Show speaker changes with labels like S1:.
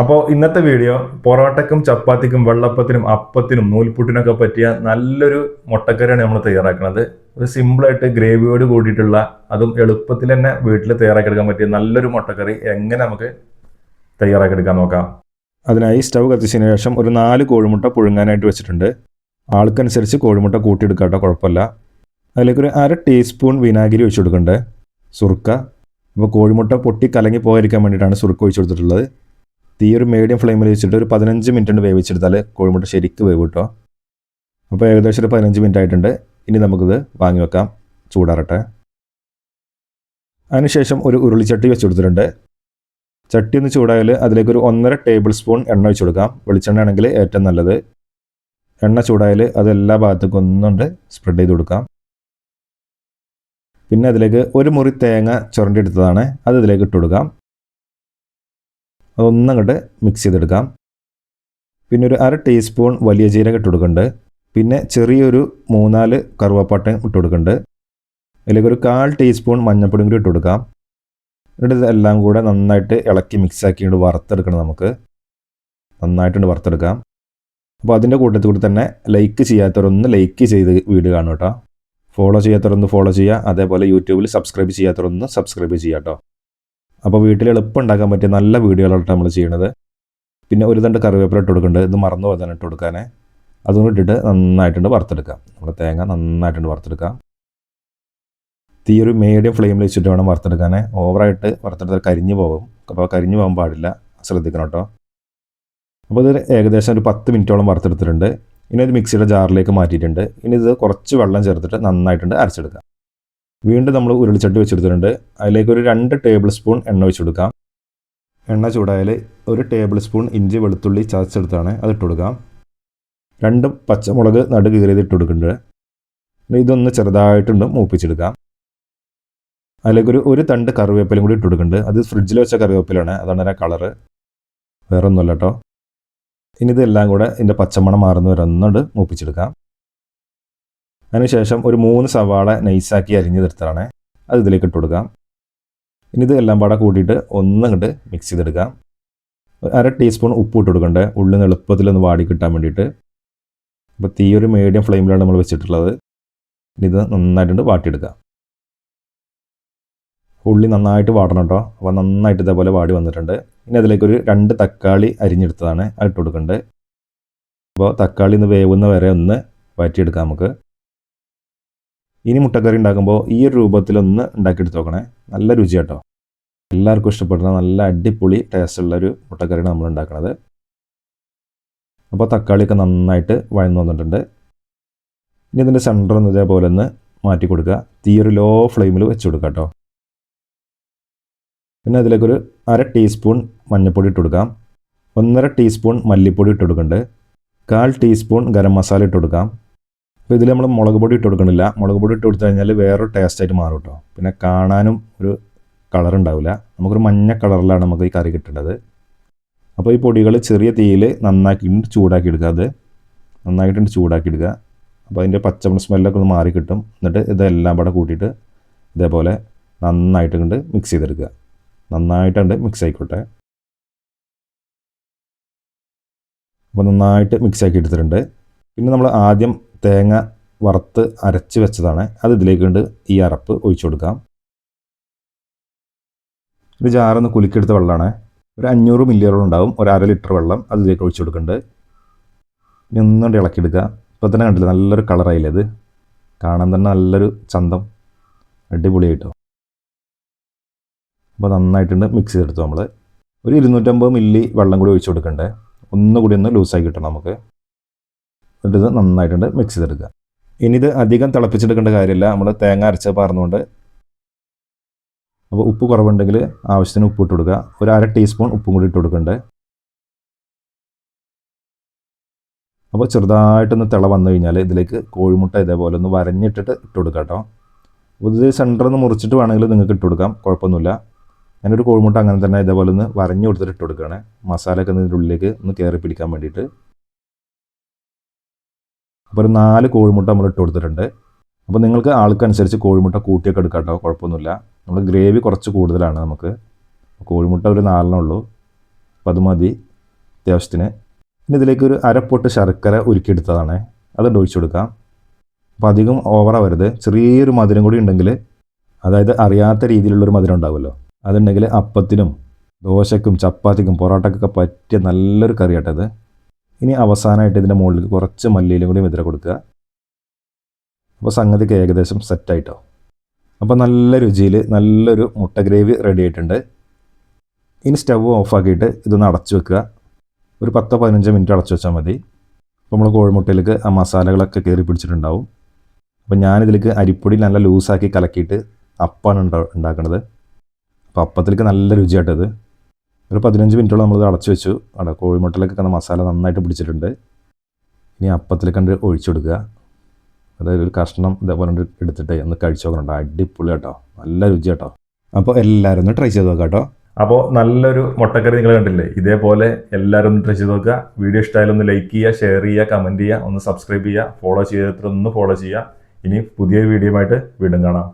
S1: അപ്പോൾ ഇന്നത്തെ വീഡിയോ പൊറോട്ടക്കും ചപ്പാത്തിക്കും വെള്ളപ്പത്തിനും അപ്പത്തിനും നൂൽപുട്ടിനൊക്കെ പറ്റിയ നല്ലൊരു മുട്ടക്കറിയാണ് നമ്മൾ തയ്യാറാക്കുന്നത് ഒരു സിമ്പിളായിട്ട് ഗ്രേവിയോട് കൂടിയിട്ടുള്ള അതും എളുപ്പത്തിൽ തന്നെ വീട്ടിൽ തയ്യാറാക്കിയെടുക്കാൻ പറ്റിയ നല്ലൊരു മുട്ടക്കറി എങ്ങനെ നമുക്ക് തയ്യാറാക്കിയെടുക്കാൻ നോക്കാം. അതിനായി സ്റ്റവ് കത്തിച്ചതിന് ശേഷം ഒരു നാല് കോഴിമുട്ട പുഴുങ്ങാനായിട്ട് വെച്ചിട്ടുണ്ട്. ആൾക്കനുസരിച്ച് കോഴിമുട്ട കൂട്ടിയെടുക്കാം കേട്ടോ കുഴപ്പമില്ല. അതിലേക്ക് ഒരു അര ടീസ്പൂൺ വിനാഗിരി ഒഴിച്ചു കൊടുക്കേണ്ടത് സുർക്ക. അപ്പോൾ കോഴിമുട്ട പൊട്ടി കലങ്ങി പോയിരിക്കാൻ വേണ്ടിയിട്ടാണ് സുർക്ക ഒഴിച്ചു കൊടുത്തിട്ടുള്ളത്. തീ ഒരു മീഡിയം ഫ്ലെയിമിൽ വെച്ചിട്ട് ഒരു പതിനഞ്ച് മിനിറ്റ് വേവിച്ചെടുത്താൽ കോഴിമുട്ട ശരിക്ക് വേവ് കിട്ടും അപ്പോൾ ഏകദേശം ഒരു പതിനഞ്ച് മിനിറ്റ് ആയിട്ടുണ്ട്. ഇനി നമുക്കിത് വാങ്ങി വെക്കാം. ചൂടാറട്ടെ. അതിനുശേഷം ഒരു ഉരുളിച്ചട്ടി വെച്ച് കൊടുത്തിട്ടുണ്ട്. ചട്ടി ഒന്ന് ചൂടായാൽ അതിലേക്ക് ഒരു ഒന്നര ടേബിൾ സ്പൂൺ എണ്ണ വെച്ച് കൊടുക്കാം. വെളിച്ചെണ്ണ ആണെങ്കിൽ ഏറ്റവും നല്ലത്. എണ്ണ ചൂടായാൽ അത് എല്ലാ ഭാഗത്തേക്കും ഒന്നുകൊണ്ട് സ്പ്രെഡ് ചെയ്ത് കൊടുക്കാം. പിന്നെ അതിലേക്ക് ഒരു മുറി തേങ്ങ ചുരണ്ടി എടുത്തതാണ് അത് ഇതിലേക്ക് ഇട്ട് കൊടുക്കാം. അതൊന്നങ്ങോട്ട് മിക്സ് ചെയ്തെടുക്കാം. പിന്നെ ഒരു അര ടീസ്പൂൺ വലിയ ജീരകം ഇട്ട് കൊടുക്കുന്നുണ്ട് പിന്നെ ചെറിയൊരു മൂന്നാൽ കറുവപ്പട്ടയും ഇട്ട് കൊടുക്കുന്നുണ്ട് അല്ലെങ്കിൽ ഒരു കാൽ ടീസ്പൂൺ മഞ്ഞൾപ്പൊടിയും കൂടി ഇട്ട് കൊടുക്കാം. എന്നിട്ട് ഇതെല്ലാം കൂടെ നന്നായിട്ട് ഇളക്കി മിക്സ് ആക്കിയിട്ട് വറുത്തെടുക്കണം നമുക്ക്. നന്നായിട്ടുണ്ട് വറുത്തെടുക്കാം. അപ്പോൾ അതിന്റെ കൂട്ടത്തിൽ കൂടി തന്നെ ലൈക്ക് ചെയ്യാത്തവരൊന്ന് ലൈക്ക് ചെയ്ത് വീഡിയോ കാണും കേട്ടോ. ഫോളോ ചെയ്യാത്തവരൊന്ന് ഫോളോ ചെയ്യുക. അതേപോലെ യൂട്യൂബിൽ സബ്സ്ക്രൈബ് ചെയ്യാത്തവരൊന്ന് സബ്സ്ക്രൈബ് ചെയ്യുക കേട്ടോ. അപ്പോൾ വീട്ടിൽ എളുപ്പം ഉണ്ടാക്കാൻ പറ്റിയ നല്ല വീഡിയോകളാണ് നമ്മൾ ചെയ്യണത് പിന്നെ ഒരു തണ്ട് കറിവേപ്പില ഇട്ട് കൊടുക്കുന്നുണ്ട്. ഇത് മറന്നു പോകാൻ ഇട്ട് കൊടുക്കാനേ. അതും ഇട്ടിട്ട് നന്നായിട്ടുണ്ട് വറുത്തെടുക്കാം. നമ്മുടെ തേങ്ങ നന്നായിട്ടുണ്ട് വറുത്തെടുക്കാം. തീ ഒരു മീഡിയം ഫ്ലെയിമിൽ വെച്ചിട്ട് വേണം വറുത്തെടുക്കാനേ. ഓവറായിട്ട് വറുത്തെടുത്താൽ കരിഞ്ഞു പോകും. അപ്പോൾ കരിഞ്ഞു പോകാൻ പാടില്ല. ശ്രദ്ധിക്കണം കേട്ടോ അപ്പോൾ ഇത് ഏകദേശം ഒരു പത്ത് മിനിറ്റോളം വറുത്തെടുത്തിട്ടുണ്ട്. ഇനി ഒരു മിക്സിയുടെ ജാറിലേക്ക് മാറ്റിയിട്ടുണ്ട്. ഇനി ഇത് കുറച്ച് വെള്ളം ചേർത്തിട്ട് നന്നായിട്ടുണ്ട് അരച്ചെടുക്കാം. വീണ്ടും നമ്മൾ ഉരുളിച്ചട്ടി വെച്ചെടുത്തിട്ടുണ്ട്. അതിലേക്ക് ഒരു രണ്ട് ടേബിൾ സ്പൂൺ എണ്ണ വെച്ച് കൊടുക്കാം എണ്ണ ചൂടായാൽ ഒരു ടേബിൾ സ്പൂൺ ഇഞ്ചി വെളുത്തുള്ളി ചതച്ചെടുത്താണ് അത് ഇട്ട് കൊടുക്കാം. രണ്ട് പച്ചമുളക് നടു കീറിയത് ഇട്ട് കൊടുക്കുന്നുണ്ട്. ഇതൊന്ന് ചെറുതായിട്ടുണ്ട് മൂപ്പിച്ചെടുക്കാം. അതിലേക്ക് ഒരു തണ്ട് കറിവേപ്പിലും കൂടി ഇട്ട് കൊടുക്കുന്നുണ്ട്. അത് ഫ്രിഡ്ജിൽ വെച്ച കറിവേപ്പിലാണ്. അതാണ് ആ കളറ് വേറെ കേട്ടോ. ഇനി ഇതെല്ലാം കൂടെ ഇതിന്റെ പച്ചമണം മാറുന്ന വരെ മൂപ്പിച്ചെടുക്കാം. അതിനുശേഷം ഒരു മൂന്ന് സവാള നൈസാക്കി അരിഞ്ഞ് തീർത്താണ് അത് ഇതിലേക്ക് ഇട്ട് കൊടുക്കാം. ഇനി ഇത് എല്ലാം പാടെ കൂട്ടിയിട്ട് ഒന്നങ്ങോട്ട് മിക്സ് ചെയ്തെടുക്കാം. അര ടീസ്പൂൺ ഉപ്പ് ഇട്ട് കൊടുക്കണ്ടേ. ഉള്ളിൽ നിന്ന് എളുപ്പത്തിലൊന്ന് വാടി കിട്ടാൻ വേണ്ടിയിട്ട്. അപ്പോൾ തീ ഒരു മീഡിയം ഫ്ലെയിമിലാണ് നമ്മൾ വെച്ചിട്ടുള്ളത്. ഇനി ഇത് നന്നായിട്ടുണ്ട് വാട്ടിയെടുക്കാം. ഉള്ളി നന്നായിട്ട് വാടണം കേട്ടോ. അപ്പോൾ നന്നായിട്ട് ഇതേപോലെ വാടി വന്നിട്ടുണ്ട്. ഇനി അതിലേക്ക് ഒരു രണ്ട് തക്കാളി അരിഞ്ഞെടുത്തതാണ്. അത് ഇട്ട് കൊടുക്കേണ്ടത് അപ്പോൾ തക്കാളി ഒന്ന് വേവുന്ന വരെ ഒന്ന് വഴറ്റിയെടുക്കാം നമുക്ക്. ഇനി മുട്ടക്കറി ഉണ്ടാക്കുമ്പോൾ ഈ ഒരു രൂപത്തിലൊന്ന് ഉണ്ടാക്കിയെടുത്ത് നോക്കണേ. നല്ല രുചി കേട്ടോ എല്ലാവർക്കും ഇഷ്ടപ്പെടുന്ന നല്ല അടിപൊളി ടേസ്റ്റുള്ള ഒരു മുട്ടക്കറിയാണ് നമ്മൾ ഉണ്ടാക്കുന്നത് അപ്പോൾ തക്കാളിയൊക്കെ നന്നായിട്ട് വഴന്നു വന്നിട്ടുണ്ട്. ഇനി ഇതിന്റെ സെന്റർ ഒന്ന് ഇതേപോലെ ഒന്ന് മാറ്റി കൊടുക്കുക. തീ ഒരു ലോ ഫ്ലെയിമിൽ വെച്ച് കൊടുക്കുക കേട്ടോ. പിന്നെ അതിലേക്കൊരു അര ടീസ്പൂൺ മഞ്ഞൾപ്പൊടി ഇട്ട് കൊടുക്കാം. ഒന്നര ടീസ്പൂൺ മല്ലിപ്പൊടി ഇട്ട് കൊടുക്കുന്നുണ്ട്. കാൽ ടീസ്പൂൺ ഗരം മസാല ഇട്ട് കൊടുക്കാം. അപ്പോൾ ഇതിൽ നമ്മൾ മുളക് പൊടി ഇട്ട് കൊടുക്കണില്ല. മുളക് പൊടി ഇട്ട് കൊടുത്തു കഴിഞ്ഞാൽ വേറൊരു ടേസ്റ്റായിട്ട് മാറും കേട്ടോ പിന്നെ കാണാനും ഒരു കളർ ഉണ്ടാവില്ല. നമുക്കൊരു മഞ്ഞ കളറിലാണ് നമുക്ക് ഈ കറി കിട്ടേണ്ടത്. അപ്പോൾ ഈ പൊടികൾ ചെറിയ തീയിൽ നന്നാക്കി ചൂടാക്കി എടുക്കുക അത്. നന്നായിട്ടുണ്ട് ചൂടാക്കി എടുക്കുക. അപ്പോൾ അതിന്റെ പച്ചമണ സ്മെല്ലൊക്കെ ഒന്ന് മാറി കിട്ടും. എന്നിട്ട് ഇതെല്ലാം കൂടെ കൂട്ടിയിട്ട് ഇതേപോലെ നന്നായിട്ട് കണ്ട് മിക്സ് ചെയ്തെടുക്കുക. നന്നായിട്ടുണ്ട് മിക്സ് ആയിക്കോട്ടെ. അപ്പോൾ നന്നായിട്ട് മിക്സ് ആക്കി എടുത്തിട്ടുണ്ട്. പിന്നെ നമ്മൾ ആദ്യം തേങ്ങ വറുത്ത് അരച്ച് വെച്ചതാണ്. അത് ഇതിലേക്ക് കൊണ്ട് ഈ അരപ്പ് ഒഴിച്ചു കൊടുക്കാം. ഇത് ജാറൊന്ന് കുലുക്കിയെടുത്ത വെള്ളമാണ്. ഒരു അഞ്ഞൂറ് മില്ലിയോളം ഉണ്ടാവും. ഒരു അര ലിറ്റർ വെള്ളം അത് ഇതിലേക്ക് ഒഴിച്ചു കൊടുക്കുന്നുണ്ട് ഇനി ഒന്നുകൊണ്ട് ഇളക്കിയെടുക്കുക. ഇപ്പോൾ തന്നെ കണ്ടില്ല നല്ലൊരു കളറായില്ല ഇത്. കാണാൻ തന്നെ നല്ലൊരു ചന്തം. അടിപൊളിയായിട്ടോ അപ്പോൾ നന്നായിട്ടുണ്ട് മിക്സ് ചെയ്തെടുത്തു നമ്മൾ ഒരു ഇരുന്നൂറ്റമ്പത് മില്ലി വെള്ളം കൂടി ഒഴിച്ചു കൊടുക്കണ്ടേ. ഒന്നുകൂടി ഒന്ന് ലൂസായി കിട്ടണം നമുക്ക്. എന്നിട്ട് ഇത് നന്നായിട്ടുണ്ട് മിക്സ് ചെയ്തെടുക്കുക. ഇനി ഇത് അധികം തിളപ്പിച്ചെടുക്കേണ്ട കാര്യമില്ല. നമ്മൾ തേങ്ങ അരച്ച് പാർന്നുകൊണ്ട് അപ്പോൾ ഉപ്പ് കുറവുണ്ടെങ്കിൽ ആവശ്യത്തിന് ഉപ്പ് ഇട്ട് കൊടുക്കുക. ഒരു അര ടീസ്പൂൺ ഉപ്പും കൂടി ഇട്ട് കൊടുക്കണ്ടേ. അപ്പോൾ ചെറുതായിട്ടൊന്ന് തിള വന്നു കഴിഞ്ഞാൽ ഇതിലേക്ക് കോഴിമുട്ട ഇതേപോലെ ഒന്ന് വരഞ്ഞിട്ടിട്ട് ഇട്ട് കൊടുക്കുക കേട്ടോ. അപ്പോൾ ഇത് സെന്ററിൽ നിന്ന് മുറിച്ചിട്ട് വേണമെങ്കിൽ നിങ്ങൾക്ക് ഇട്ട് കൊടുക്കാം. കുഴപ്പമൊന്നുമില്ല. ഞാനൊരു കോഴിമുട്ട അങ്ങനെ തന്നെ ഇതേപോലെ ഒന്ന് വരഞ്ഞു കൊടുത്തിട്ട് ഇട്ട് കൊടുക്കുകയാണ്. മസാലയൊക്കെ ഇതിന്റെ ഉള്ളിലേക്ക് ഒന്ന് കയറി പിടിക്കാൻ വേണ്ടിയിട്ട്. അപ്പോൾ ഒരു നാല് കോഴിമുട്ട നമ്മൾ ഇട്ട് കൊടുത്തിട്ടുണ്ട്. അപ്പോൾ നിങ്ങൾക്ക് ആൾക്കനുസരിച്ച് കോഴിമുട്ട കൂട്ടിയൊക്കെ എടുക്കാം കേട്ടോ കുഴപ്പമൊന്നുമില്ല. നമ്മൾ ഗ്രേവി കുറച്ച് കൂടുതലാണ് നമുക്ക്. കോഴിമുട്ട ഒരു നാലെണ്ണം ഉള്ളൂ. അപ്പം അത് മതി അത്യാവശ്യത്തിന്. പിന്നെ ഇതിലേക്ക് ഒരു അരപ്പൊട്ട് ശർക്കര ഉരുക്കിയെടുത്തതാണ്. അതുകൊണ്ട് ഒഴിച്ചു കൊടുക്കാം. അപ്പോൾ അധികം ഓവറാവരുത് ചെറിയൊരു മധുരം കൂടി ഉണ്ടെങ്കിൽ അതായത് അറിയാത്ത രീതിയിലുള്ളൊരു മധുരം ഉണ്ടാവുമല്ലോ. അതുണ്ടെങ്കിൽ അപ്പത്തിനും ദോശയ്ക്കും ചപ്പാത്തിക്കും പൊറോട്ടക്കൊക്കെ പറ്റിയ നല്ലൊരു കറിയാട്ടത്. ഇനി അവസാനമായിട്ട് ഇതിന്റെ മുകളിൽ കുറച്ച് മല്ലിയിലും കൂടി മുദ്ര കൊടുക്കുക. അപ്പോൾ സംഗതിക്ക് ഏകദേശം സെറ്റായിട്ടോ അപ്പോൾ നല്ല രുചിയിൽ നല്ലൊരു മുട്ട ഗ്രേവി റെഡി ആയിട്ടുണ്ട്. ഇനി സ്റ്റവ് ഓഫാക്കിയിട്ട് ഇതൊന്ന് അടച്ചു വെക്കുക. ഒരു പത്തോ പതിനഞ്ചോ മിനിറ്റ് അടച്ചു വെച്ചാൽ മതി. അപ്പോൾ നമ്മൾ കോഴിമുട്ടയിലേക്ക് ആ മസാലകളൊക്കെ കയറി പിടിച്ചിട്ടുണ്ടാവും. അപ്പോൾ ഞാനിതിലേക്ക് അരിപ്പൊടി നല്ല ലൂസാക്കി കലക്കിയിട്ട് അപ്പാണ് ഉണ്ടാ ഉണ്ടാക്കുന്നത് അപ്പോൾ അപ്പത്തിലേക്ക് നല്ല രുചിയായിട്ടത് ഒരു പതിനഞ്ച് മിനിറ്റോളം നമ്മളിത് അടച്ചു വെച്ചു. അവിടെ കോഴിമുട്ടയിലൊക്കെ മസാല നന്നായിട്ട് പിടിച്ചിട്ടുണ്ട്. ഇനി അപ്പത്തിൽ കണ്ട് ഒഴിച്ചു കൊടുക്കുക. അതായത് ഒരു കഷ്ണം ഇതേപോലെ എടുത്തിട്ട് ഒന്ന് കഴിച്ചു നോക്കണം അടിപൊളി കേട്ടോ. നല്ല രുചി കേട്ടോ. അപ്പോൾ എല്ലാവരും ഒന്ന് ട്രൈ ചെയ്ത് നോക്കാം കേട്ടോ അപ്പോൾ നല്ലൊരു മുട്ടക്കറി നിങ്ങൾ കണ്ടില്ലേ? ഇതേപോലെ എല്ലാവരും ഒന്ന് ട്രൈ ചെയ്ത് നോക്കുക. വീഡിയോ ഇഷ്ടമായാലും ഒന്ന് ലൈക്ക് ചെയ്യുക ഷെയർ ചെയ്യുക കമന്റ് ചെയ്യുക ഒന്ന് സബ്സ്ക്രൈബ് ചെയ്യുക ഫോളോ ചെയ്തിട്ട് ഒന്ന് ഫോളോ ചെയ്യുക. ഇനി പുതിയ വീഡിയോ ആയിട്ട് വീണ്ടും കാണാം.